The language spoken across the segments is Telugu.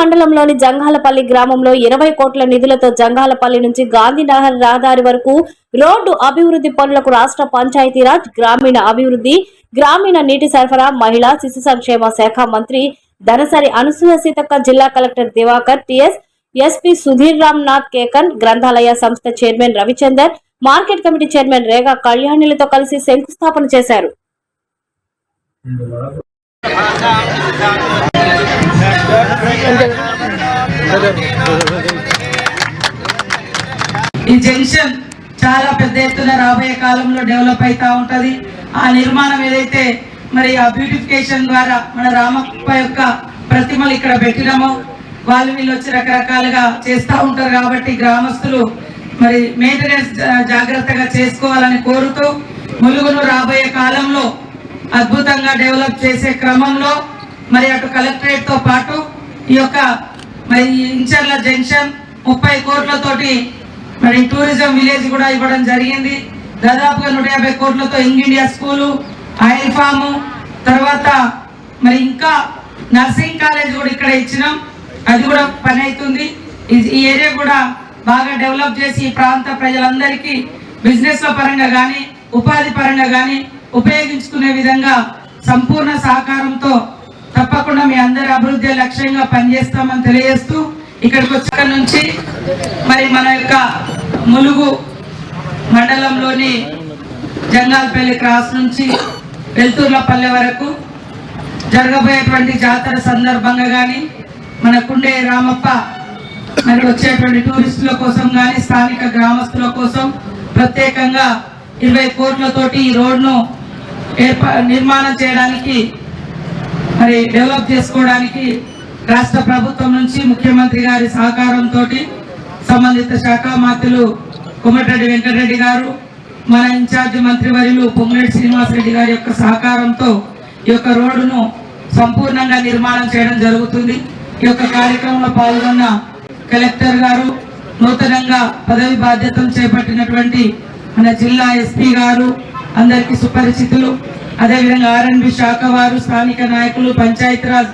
మండలంలోని జంగాలపల్లి గ్రామంలో ఇరవై కోట్ల నిధులతో జంగాలపల్లి నుంచి గాంధీనగర్ రహదారి వరకు రోడ్డు అభివృద్ధి పనులకు రాష్ట్ర పంచాయతీరాజ్ గ్రామీణ అభివృద్ధి గ్రామీణ నీటి సరఫరా మహిళా శిశు సంక్షేమ శాఖ మంత్రి ధనసరి అనసూయ సీతక్క జిల్లా collector Diwakar TS SP Sudhir Ram Nath Kekan గ్రంథాలయ సంస్థ chairman Ravichander market committee chairman Rega కళ్యాణిలతో కలిసి శంకుస్థాపన చేశారు. ఈ జంక్షన్ చాలా పెద్ద ఎత్తున రాబోయే కాలంలో డెవలప్ అవుతా ఉంటది. ఆ నిర్మాణం ఏదైతే మరి ఆ బ్యూటిఫికేషన్ ద్వారా మన రామప్ప యొక్క ప్రతిమలు ఇక్కడ పెట్టినామో వాళ్ళు వీళ్ళు వచ్చి రకరకాలుగా చేస్తూ ఉంటారు కాబట్టి గ్రామస్తులు మరి మెయింటెనెన్స్ జా- జాగ్రత్తగా చేసుకోవాలని కోరుతూ ములుగును రాబోయే కాలంలో అద్భుతంగా డెవలప్ చేసే క్రమంలో మరి అటు కలెక్టరేట్తో పాటు ఈ యొక్క మరి ఇంచర్ల జంక్షన్ ముప్పై కోట్లతోటి మరి టూరిజం విలేజ్ కూడా ఇవ్వడం జరిగింది. దాదాపుగా నూట యాభై కోట్లతో young India school oil farm తర్వాత మరి ఇంకా నర్సింగ్ కాలేజ్ కూడా ఇక్కడ ఇచ్చినాం. అది కూడా పని అవుతుంది. ఈ- ఏరియా కూడా బాగా డెవలప్ చేసి ఈ ప్రాంత ప్రజలందరికీ బిజినెస్ల పరంగా కానీ ఉపాధి పరంగా కానీ ఉపయోగించుకునే విధంగా సంపూర్ణ సహకారంతో తప్పకుండా మీ అందరి అభివృద్ధి లక్ష్యంగా పనిచేస్తామని తెలియజేస్తూ ఇక్కడికి వచ్చాక నుంచి మరి మన యొక్క ములుగు మండలంలోని జంగాల్పల్లి క్రాస్ నుంచి వెల్తూర్లపల్లె వరకు జరగబోయేటువంటి జాతర సందర్భంగా కానీ మన కుండే రామప్ప మరి వచ్చేటువంటి టూరిస్టుల కోసం కానీ స్థానిక గ్రామస్తుల కోసం ప్రత్యేకంగా ఇరవై కోట్లతోటి ఈ రోడ్ను ఏర్పా నిర్మాణం చేయడానికి మరి డెవలప్ చేసుకోవడానికి రాష్ట్ర ప్రభుత్వం నుంచి ముఖ్యమంత్రి గారి సహకారంతో సంబంధిత శాఖ మంత్రులు కొమటిరెడ్డి వెంకటరెడ్డి గారు మన ఇన్ఛార్జ్ మంత్రివర్యులు పొంగిరెడ్డి శ్రీనివాసరెడ్డి గారి యొక్క సహకారంతో ఈ యొక్క రోడ్డును సంపూర్ణంగా నిర్మాణం చేయడం జరుగుతుంది. ఈ యొక్క కార్యక్రమంలో పాల్గొన్న కలెక్టర్ గారు నూతనంగా పదవి బాధ్యతలు చేపట్టినటువంటి మన జిల్లా ఎస్పీ గారు అందరికీ సుపరిచితులు. అదేవిధంగా ఆర్ఎన్బి శాఖ వారు స్థానిక నాయకులు పంచాయతీరాజ్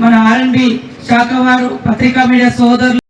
మన ఆర్ఎన్బి శాఖ వారు పత్రికా మీడియా సోదరులు